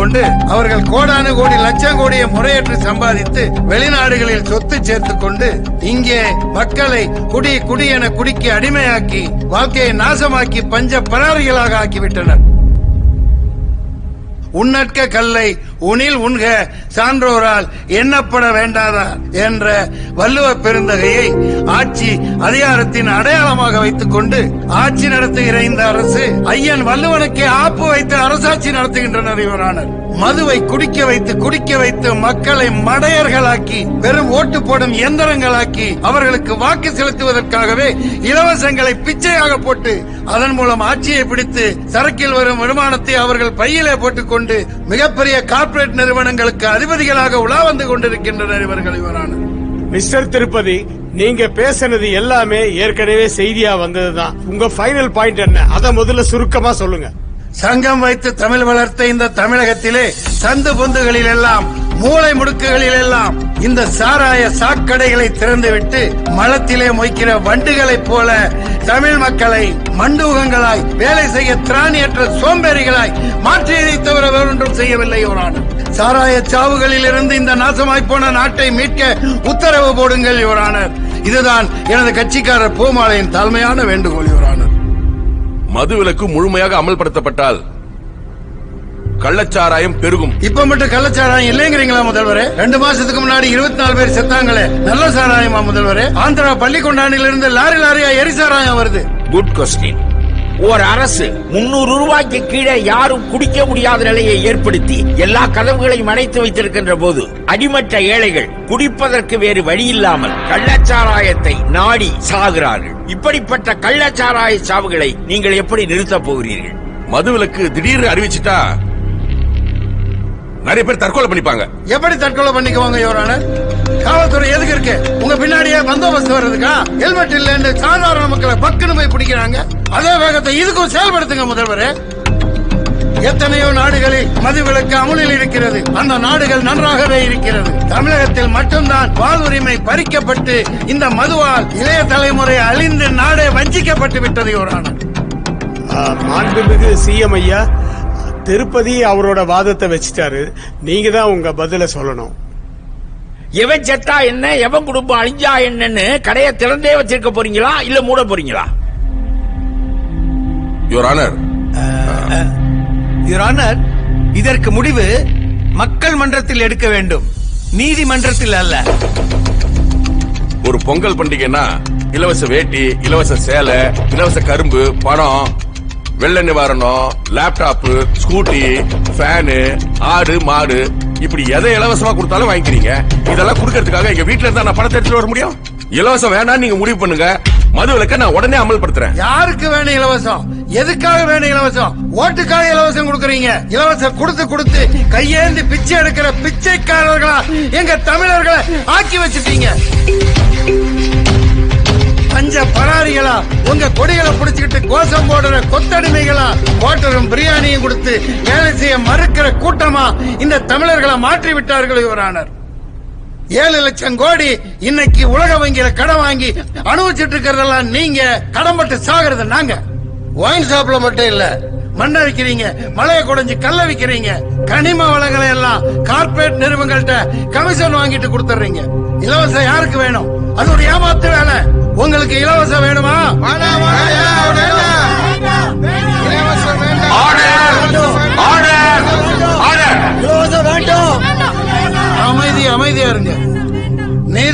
கொண்டு அவர்கள் கோடானு கோடி லட்சம் கோடியை முறையற்று சம்பாதித்து வெளிநாடுகளில் சொத்து சேர்த்து கொண்டு இங்கே மக்களை குடி குடி என குடிக்கு அடிமையாக்கி வாழ்க்கையை நாசமாக்கி பஞ்ச பராரிகளாக ஆக்கிவிட்டனர். உன்னற்க கல்லை உனில் உண்க சான்றோரால் எண்ணப்பட வேண்டாதா என்ற வள்ளுவ பெருந்தகையை ஆட்சி அதிகாரத்தின் அடையாளமாக வைத்துக் கொண்டு ஆட்சி நடத்துகிற இந்த அரசு ஐயன் வள்ளுவனுக்கே ஆப்பு வைத்து அரசாட்சி நடத்துகின்றனர் இவரானர். மதுவை குடிக்க வைத்து குடிக்க வைத்து மக்களை மடையர்களாக்கி வெறும் ஓட்டு போடும் எந்திரங்களாக்கி அவர்களுக்கு வாக்கு செலுத்துவதற்காகவே இலவசங்களை பிச்சையாக போட்டு அதன் மூலம் ஆட்சியை பிடித்து சரக்கில் வரும் வருமானத்தை அவர்கள் பையிலே போட்டுக்கொண்டு மிகப்பெரிய கார்ப்பரேட் நிறுவனங்களுக்கு அதிபதிகளாக உலா வந்து கொண்டிருக்கின்றனர் இவர்கள் இவரான. மிஸ்டர் திருப்பதி நீங்க பேசுனது எல்லாமே ஏற்கனவே செய்தியா வந்ததுதான். உங்க ஃபைனல் பாயிண்ட் என்ன? அதை முதல்ல சுருக்கமா சொல்லுங்க. சங்கம் வைத்து தமிழ் வளர்த்த இந்த தமிழகத்திலே சந்து பொந்துகளில் எல்லாம் மூளை முடுக்குகளில் எல்லாம் இந்த சாராய சாக்கடைகளை திறந்துவிட்டு மலத்திலே மொய்க்கிற வண்டுகளைப் போல தமிழ் மக்களை மண்டூகங்களாய் வேலை செய்ய திராணியற்ற சோம்பேறிகளாய் மாற்றியதை தவிர வேறொன்றும் செய்யவில்லை யுவரான சாராய சாவுகளில் இருந்து இந்த நாசமாய் போன நாட்டை மீட்க உத்தரவு போடுங்கள் யுவரானர் இதுதான் எனது கட்சிக்காரர் பூமாலையின் தாழ்மையான வேண்டுகோள் யுவரான மதுவிலக்கு முழுமையாக அமல்படுத்தப்பட்டால் கள்ளச்சாராயம் பெருகும். இப்ப மட்டும் கள்ளச்சாராயம் இல்லைங்கிறீங்களா முதல்வரே? ரெண்டு மாசத்துக்கு முன்னாடி இருபத்தி நாலு பேர் செத்தாங்களே. நல்ல சாராயமா முதல்வரே? ஆந்திரா பள்ளிக்கொண்டானில இருந்து லாரி லாரியா எரி சாராயம் வருது. குட் கொஸ்டின் ஒரு அரசு முன்னூறு ரூபாய்க்கு கீழே யாரும் குடிக்க முடியாத நிலையை ஏற்படுத்தி எல்லா கதவுகளையும் அடைத்து வைத்திருக்கின்ற போது அடிமட்ட ஏழைகள் குடிப்பதற்கு வேறு வழி இல்லாமல் கள்ளச்சாராயத்தை நாடி சாகிறார்கள். இப்படிப்பட்ட கள்ளச்சாராய சாவுகளை நீங்கள் எப்படி நிறுத்தப் போகிறீர்கள்? மதுவிலக்கு திடீர்னு அறிவிச்சிட்டா நிறைய பேர் தற்கொலை பண்ணிப்பாங்க. எப்படி தற்கொலை பண்ணிக்குவாங்க யோரான காவல்துறை எதுக்கு இருக்கு? உங்க பின்னாடியே பந்தோபஸ்து வர்றதுக்கா? ஹெல்மெட் இல்லன்னு சாதாரண மக்களை பக்குன்னு போய் பிடிக்கிறாங்க. அதே வேகத்தை இதுக்கும் செயல்படுத்துங்க முதல்வரே. எத்தனையோ நாடுகளில் மதுவிலக்கு அமுலில் இருக்கிறது. அந்த நாடுகள் நன்றாகவே இருக்கிறது. தமிழகத்தில் மட்டும்தான் வாழ்வுரிமை பறிக்கப்பட்டு இந்த மதுவால் இளைய தலைமுறை அழிந்து நாடே வஞ்சிக்கப்பட்டு விட்டது யோரான மாண்புமிகு சிஎம் ஐயா திருப்பதி அவரோட வாதத்தை வச்சுட்டாரு. நீங்க தான் உங்க பதில சொல்லணும். எவன் செத்தா என்ன? எவன் குடும்பம் அழிஞ்சா என்னன்னு கடையை திறந்தே வச்சிருக்க போறீங்களா? இல்ல மூட போறீங்களா? யுவர் ஆனர் யுவர் ஆனர் இதற்கு முடிவு மக்கள் மன்றத்தில் எடுக்க வேண்டும். நீதிமன்றத்தில் அல்ல. ஒரு பொங்கல் பண்டிகைன்னா இலவச வேட்டி இலவச சேலை இலவச கரும்பு பணம் வெள்ள நிவாரணம் லேப்டாப் ஸ்கூட்டி ஃபேனு ஆடு மாடு. இப்படி எதை இலவசமா கொடுத்தாலும் வாங்கிக்கிறீங்க. இதெல்லாம் கொடுக்கறதுக்காக எங்க வீட்டுல இருந்தா நான் பணத்தை எடுத்துட்டு வர முடியும்? இலவசம் வேணாம் நீங்க முடிவு பண்ணுங்க. மது விளக்க நான் உடனே அமல்படுத்துறேன். யாருக்கு வேணும் இலவசம்? எதுக்காக வேணும் இலவசம்? ஓட்டுக்காக இலவசம் கொடுக்கறீங்க. இலவசம் கொடுத்து கொடுத்து கையேந்தி பிச்சை எடுக்கிற பிச்சைக்காரர்களா எங்க தமிழர்களை ஆக்கி வச்சுட்டீங்க? பஞ்ச பராரிகளா உங்க கொடிகளை புடிச்சுக்கிட்டு கோஷம் போடுற கொத்தடிமைகளா ஹோட்டலும் பிரியாணியும் கொடுத்து வேலை செய்ய மறுக்கிற கூட்டமா இந்த தமிழர்களை மாற்றி விட்டார்கள் இவரானர். ஏழு லட்சம் கோடி இன்னைக்கு உலக வங்கியில கடன் வாங்கி அனுபவிச்சுட்டு இருக்கிறதெல்லாம் நீங்க கடன்பட்டு சாகிறது நாங்க. ஒயின் ஷாப்ல மட்டும் இல்ல. மண்ணை விக்கிறீங்க மலையை குடைஞ்சு கல்ல விக்கிறீங்க கனிம வளங்களை எல்லாம் கார்ப்பரேட் நிறுவனங்கள்ட்ட கமிஷன் வாங்கிட்டு கொடுத்துறீங்க இலவசம் யாருக்கு வேணும்? அது ஒரு ஏமாத்து வேலை. உங்களுக்கு இலவசம் வேணுமா?